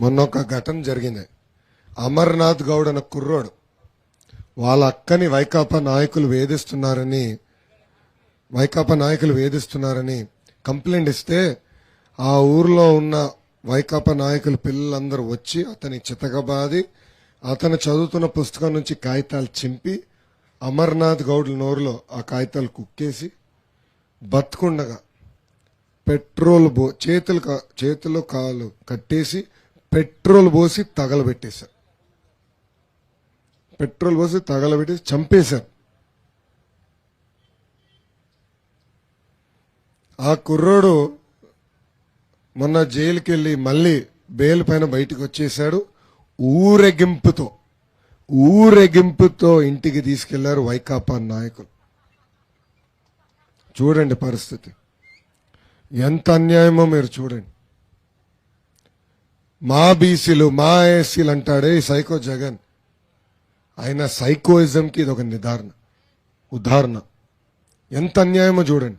మొన్న ఒక ఘటన జరిగింది. అమర్నాథ్ గౌడ్ అన్న కుర్రోడు వాళ్ళ అక్కని వైకాపా నాయకులు వేధిస్తున్నారని వైకాపా నాయకులు వేధిస్తున్నారని కంప్లైంట్ ఇస్తే ఆ ఊర్లో ఉన్న వైకాపా నాయకుల పిల్లలందరూ వచ్చి అతని చితకబాది అతను చదువుతున్న పుస్తకం నుంచి కాగితాలు చింపి అమర్నాథ్ గౌడ్ల నోరులో ఆ కాగితాలు కుక్కేసి బతుకుండగా పెట్రోల్ బో చేతులు కా- చేతులు కాలు కట్టేసి పెట్రోల్ పోసి తగలబెట్టేశారు. పెట్రోల్ పోసి తగలబెట్టేసి చంపేశారు. ఆ కుర్రోడు మొన్న జైలుకి వెళ్ళి మళ్ళీ బెయిల్ పైన బయటకు వచ్చేసాడు ఊరెగింపుతో ఊరెగింపుతో ఇంటికి తీసుకెళ్ళారు వైకాపా నాయకులు. చూడండి పరిస్థితి. ఎంత అన్యాయమో మీరు చూడండి. మా బీసీలు మా ఏసీలు అంటాడే సైకో జగన్. ఆయన సైకోయిజంకి ఇది ఒక నిదారణ ఉదాహరణ. ఎంత అన్యాయమో చూడండి.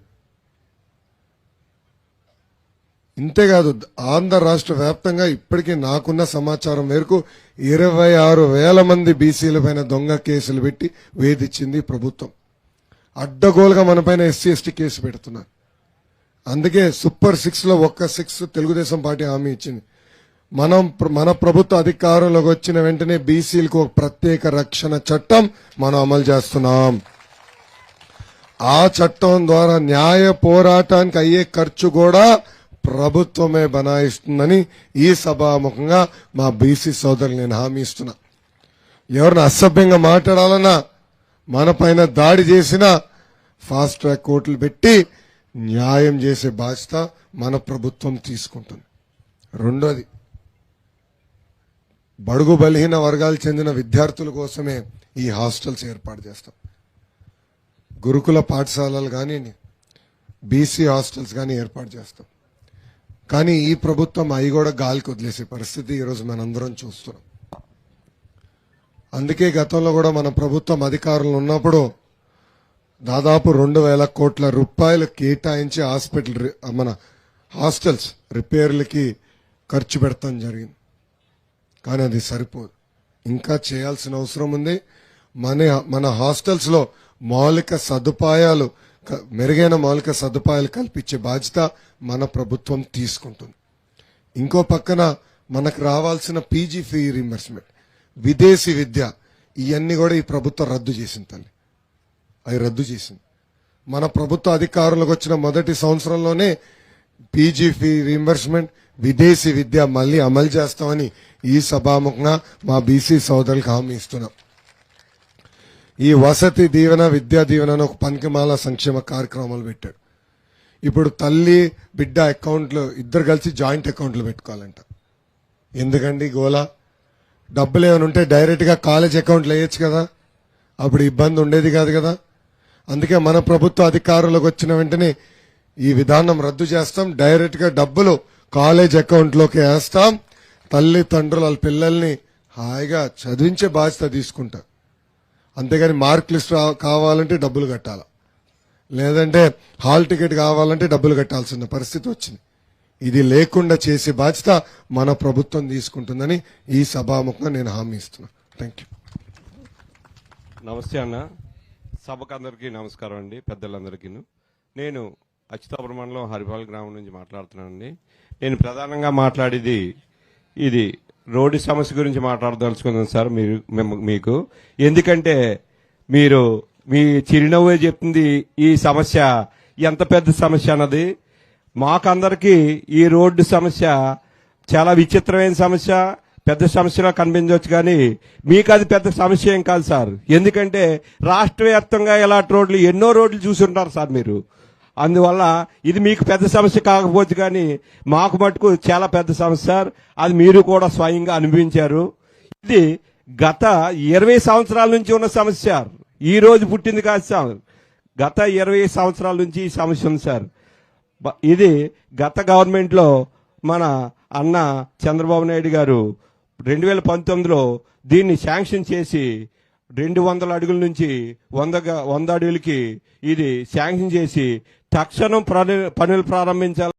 ఇంతేకాదు ఆంధ్ర రాష్ట్ర వ్యాప్తంగా ఇప్పటికీ నాకున్న సమాచారం మేరకు ఇరవై ఆరు వేల మంది బీసీల పైన దొంగ కేసులు పెట్టి వేధించింది ప్రభుత్వం. అడ్డగోలుగా మనపైన ఎస్సీ ఎస్టీ కేసు పెడుతున్నారు. అందుకే సూపర్ సిక్స్లో ఒక్క సిక్స్ తెలుగుదేశం పార్టీ హామీ ఇచ్చింది. మనం మన ప్రభుత్వ అధికారంలోకి వచ్చిన వెంటనే బీసీలకు ఒక ప్రత్యేక రక్షణ చట్టం మనం అమలు చేస్తున్నాం. ఆ చట్టం ద్వారా న్యాయ పోరాటానికి అయ్యే ఖర్చు కూడా ప్రభుత్వమే బనాయిస్తుందని ఈ సభాముఖంగా మా బీసీ సోదరులు నేను హామీ ఇస్తున్నా. ఎవరిని అసభ్యంగా మాట్లాడాలన్నా మన పైన దాడి చేసినా ఫాస్ట్ ట్రాక్ కోర్టులు పెట్టి న్యాయం చేసే బాధ్యత మన ప్రభుత్వం తీసుకుంటుంది. రెండోది బడుగు బలహీన వర్గాలు చెందిన విద్యార్థుల కోసమే ఈ హాస్టల్స్ ఏర్పాటు చేస్తాం. గురుకుల పాఠశాలలు కానీ బీసీ హాస్టల్స్ కానీ ఏర్పాటు చేస్తాం. కానీ ఈ ప్రభుత్వం అవి కూడా గాలికి వదిలేసే పరిస్థితి ఈరోజు మనందరం చూస్తున్నాం. అందుకే గతంలో కూడా మన ప్రభుత్వం అధికారులు ఉన్నప్పుడు దాదాపు రెండు వేల కోట్ల రూపాయలు కేటాయించి హాస్పిటల్ రి- మన హాస్టల్స్ రిపేర్లకి ఖర్చు పెడతాం జరిగింది. కానీ అది సరిపోదు. ఇంకా చేయాల్సిన అవసరం ఉంది. మన మన హాస్టల్స్లో మౌలిక సదుపాయాలు మెరుగైన మౌలిక సదుపాయాలు కల్పించే బాధ్యత మన ప్రభుత్వం తీసుకుంటుంది. ఇంకో పక్కన మనకు రావాల్సిన పీజీ ఫీ రీంబర్స్మెంట్ విదేశీ విద్య ఇవన్నీ కూడా ఈ ప్రభుత్వం రద్దు చేసింది తల్లి. అవి రద్దు చేసింది. మన ప్రభుత్వ అధికారులకు వచ్చిన మొదటి సంవత్సరంలోనే పీజీ ఫీ రీంబర్స్మెంట్ విదేశీ విద్య మళ్ళీ అమలు చేస్తామని ఈ సభాముఖంగా మా బీసీ సోదరులకు హామీ ఇస్తున్నాం. ఈ వసతి దీవెన విద్యా దీవెన అని ఒక పనికిమాల సంక్షేమ కార్యక్రమాలు పెట్టాడు ఇప్పుడు తల్లి బిడ్డ అకౌంట్లు ఇద్దరు కలిసి జాయింట్ అకౌంట్లు పెట్టుకోవాలంట. ఎందుకండి గోలా? డబ్బులు ఏమైనా ఉంటే డైరెక్ట్గా కాలేజ్ అకౌంట్లు వేయచ్చు కదా? అప్పుడు ఇబ్బంది ఉండేది కాదు కదా? అందుకే మన ప్రభుత్వ అధికారులకు వచ్చిన వెంటనే ఈ విధానం రద్దు చేస్తాం. డైరెక్ట్గా డబ్బులు కాలేజ్ అకౌంట్లోకి వేస్తాం. తల్లిదండ్రులు వాళ్ళ పిల్లల్ని హాయిగా చదివించే బాధ్యత తీసుకుంటా. అంతేగాని మార్క్ లిస్ట్ కావాలంటే డబ్బులు కట్టాలి? లేదంటే హాల్ టికెట్ కావాలంటే డబ్బులు కట్టాల్సిన పరిస్థితి వచ్చింది. ఇది లేకుండా చేసే బాధ్యత మన ప్రభుత్వం తీసుకుంటుందని ఈ సభాముఖంగా నేను హామీ ఇస్తున్నా. థ్యాంక్ యూ నమస్తే అన్న. సభకు అందరికీ నమస్కారం అండి పెద్దలందరికీ నేను అచ్యుతాపురం మండలం హరిపాల్ గ్రామం నుంచి మాట్లాడుతున్నానండి. నేను ప్రధానంగా మాట్లాడేది ఇది రోడ్డు సమస్య గురించి మాట్లాడదలుచుకున్నాను సార్ మీరు మీకు. ఎందుకంటే మీరు మీ చిరునవ్వే చెప్తుంది ఈ సమస్య. ఎంత పెద్ద సమస్య అన్నది. మాకందరికీ ఈ రోడ్డు సమస్య చాలా విచిత్రమైన సమస్య. పెద్ద సమస్యలా కనిపించవచ్చు కానీ మీకు అది పెద్ద సమస్య ఏం కాదు సార్. ఎందుకంటే రాష్ట్ర వ్యాప్తంగా ఇలాంటి రోడ్లు ఎన్నో రోడ్లు చూసుంటారు సార్ మీరు. అందువల్ల ఇది మీకు పెద్ద సమస్య కాకపోవచ్చు కానీ మాకు మటుకు చాలా పెద్ద సమస్య సార్. అది మీరు కూడా స్వయంగా అనుభవించారు. ఇది గత ఇరవై సంవత్సరాల నుంచి ఉన్న సమస్య సార్. ఈ రోజు పుట్టింది కాదు సార్. గత ఇరవై సంవత్సరాల నుంచి ఈ సమస్య ఉంది సార్. ఇది గత గవర్నమెంట్లో మన అన్న చంద్రబాబు నాయుడు గారు రెండు వేల పంతొమ్మిదిలో దీన్ని శాంక్షన్ చేసి రెండు వందల అడుగుల నుంచి వంద వంద అడుగులకి ఇది శాంక్షన్ చేసి తక్షణం పని- పనులు ప్రారంభించాలి.